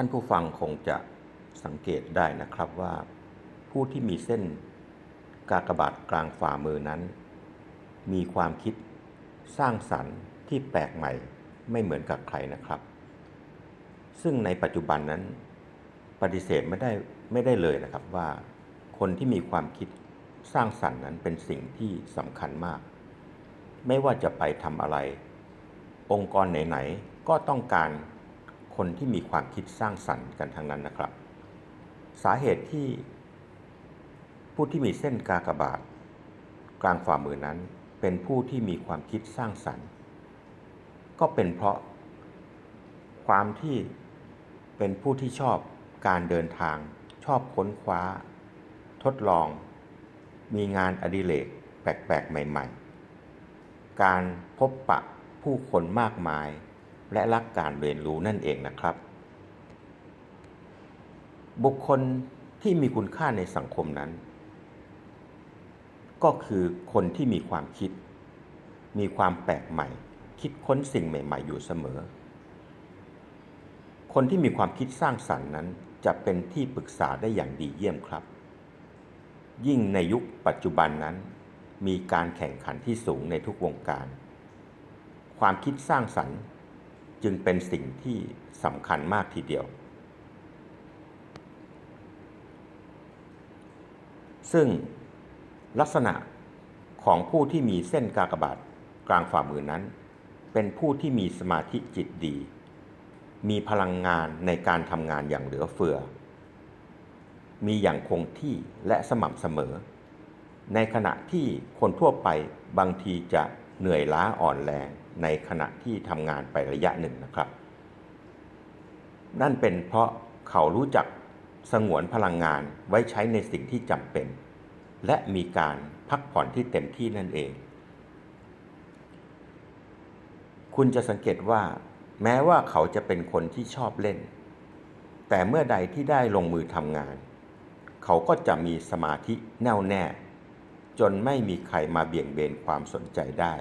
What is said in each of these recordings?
ท่านผู้ฟังคงจะสังเกตได้นะครับว่า ผู้ที่มีเส้นกากบาทกลางฝ่ามือนั้น มีความคิดสร้างสรรค์ที่แปลกใหม่ไม่เหมือนกับใครนะครับ ซึ่งในปัจจุบันนั้นปฏิเสธไม่ได้ไม่ได้เลยนะครับว่าคนที่มีความคิดสร้างสรรค์นั้นเป็นสิ่งที่สำคัญมาก ไม่ว่าจะไปทำอะไร องค์กรไหนๆก็ต้องการ คนที่มีความคิดสร้างสรรค์กันทั้งนั้นนะครับ สาเหตุที่ผู้ที่มีเส้นกากบาท กลางฝ่ามือนั้นเป็นผู้ที่มีความคิดสร้างสรรค์ ก็เป็นเพราะความที่เป็นผู้ที่ชอบการเดินทาง ชอบค้นคว้า ทดลอง มีงานอดิเรกแปลกๆ ใหม่ ๆ การพบปะผู้คนมากมาย และรักการเรียนรู้นั่นเองนะครับ บุคคลที่มีคุณค่าในสังคมนั้น ก็คือคนที่มีความคิด มีความแปลกใหม่ คิดค้นสิ่งใหม่ ๆ อยู่เสมอ คนที่มีความคิดสร้างสรรค์นั้นจะเป็นที่ปรึกษาได้อย่างดีเยี่ยมครับ ยิ่งในยุคปัจจุบันนั้น มีการแข่งขันที่สูงในทุกวงการ ความคิดสร้างสรรค์ จึงเป็นสิ่งที่สำคัญมากทีเดียว ซึ่งลักษณะของผู้ที่มีเส้นกากบาทกลางฝ่ามือนั้น เป็นผู้ที่มีสมาธิจิตดี มีพลังงานในการทำงานอย่างเหลือเฟือ มีอย่างคงที่และสม่ำเสมอ ในขณะที่คนทั่วไปบางทีจะเหนื่อยล้าอ่อนแรง ในขณะที่ทำงานไประยะหนึ่งนะครับ นั่นเป็นเพราะเขารู้จักสงวนพลังงานไว้ใช้ในสิ่งที่จำเป็น และมีการพักผ่อนที่เต็มที่นั่นเอง คุณจะสังเกตว่า แม้ว่าเขาจะเป็นคนที่ชอบเล่น แต่เมื่อใดที่ได้ลงมือทำงาน เขาก็จะมีสมาธิแน่วแน่ จนไม่มีใครมาเบี่ยงเบนความสนใจได้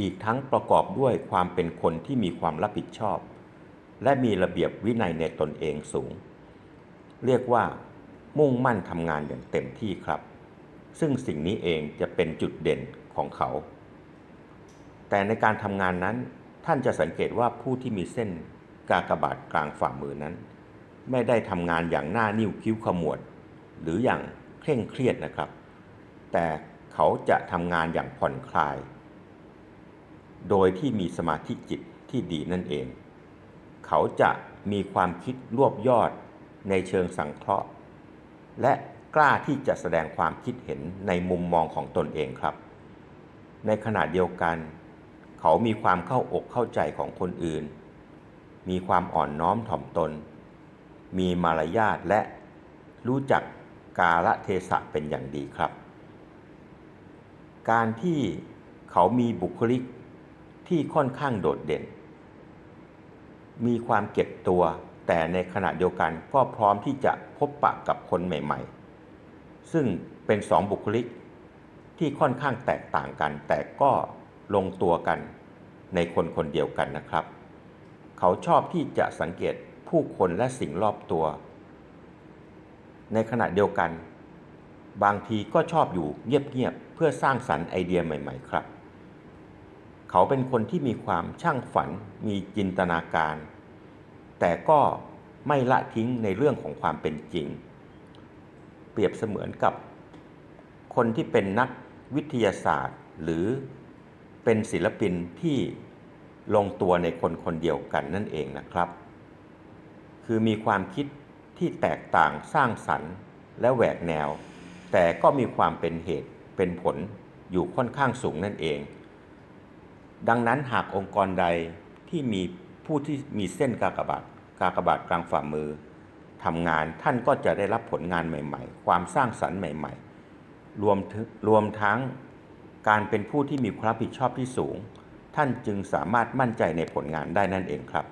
อีกทั้งประกอบด้วยความเป็นคนที่มีความรับผิดชอบ และมีระเบียบวินัยในตนเองสูง เรียกว่า มุ่งมั่นทำงานอย่างเต็มที่ครับ ซึ่งสิ่งนี้เองจะเป็นจุดเด่นของเขา แต่ในการทำงานนั้นท่านจะสังเกตว่าผู้ที่มีเส้นกากบาทกลางฝ่ามือนั้น ไม่ได้ทำงานอย่างหน้านิ้วคิ้วขมวด หรืออย่างเคร่งเครียดนะครับ แต่เขาจะทำงานอย่างผ่อนคลาย โดยที่มีสมาธิจิตที่ดีนั่นเอง เขาจะมีความคิดรวบยอดในเชิงสังเคราะห์ และกล้าที่จะแสดงความคิดเห็นในมุมมองของตนเองครับ ในขณะเดียวกัน เขามีความเข้าอกเข้าใจของคนอื่น มีความอ่อนน้อมถ่อมตน มีมารยาทและรู้จักกาลเทศะเป็นอย่างดีครับ การที่เขามีบุคลิก ที่ค่อนข้างโดดเด่น มีความเก็บตัว แต่ในขณะเดียวกันก็พร้อมที่จะพบปะกับคนใหม่ ๆ ซึ่งเป็นสองบุคลิกที่ค่อนข้างแตกต่างกัน แต่ก็ลงตัวกันในคนคนเดียวกันนะครับ เขาชอบที่จะสังเกตผู้คนและสิ่งรอบตัว ในขณะเดียวกัน บางทีก็ชอบอยู่เงียบๆเพื่อสร้างสรรค์ไอเดียใหม่ ๆ ครับ เขาเป็นคนที่มีความช่างฝันมีจินตนาการ แต่ก็ไม่ละทิ้งในเรื่องของความเป็นจริง เปรียบเสมือนกับ คนที่เป็นนักวิทยาศาสตร์ หรือเป็นศิลปินที่ลงตัวในคนคนเดียวกันนั่นเองนะครับ คือมีความคิดที่แตกต่างสร้างสรรค์และแหวกแนว แต่ก็มีความเป็นเหตุเป็นผลอยู่ค่อนข้างสูงนั่นเอง ดังนั้นหากองค์กรใดที่มีผู้ที่มีเส้นกากบาทกากบาทกลางฝ่ามือทำงานท่านก็จะได้รับผลงานใหม่ ๆ ความสร้างสรรค์ใหม่ ๆ รวมรวมทั้งการเป็นผู้ที่มีความรับผิดชอบที่สูง ท่านจึงสามารถมั่นใจในผลงานได้นั่นเองครับ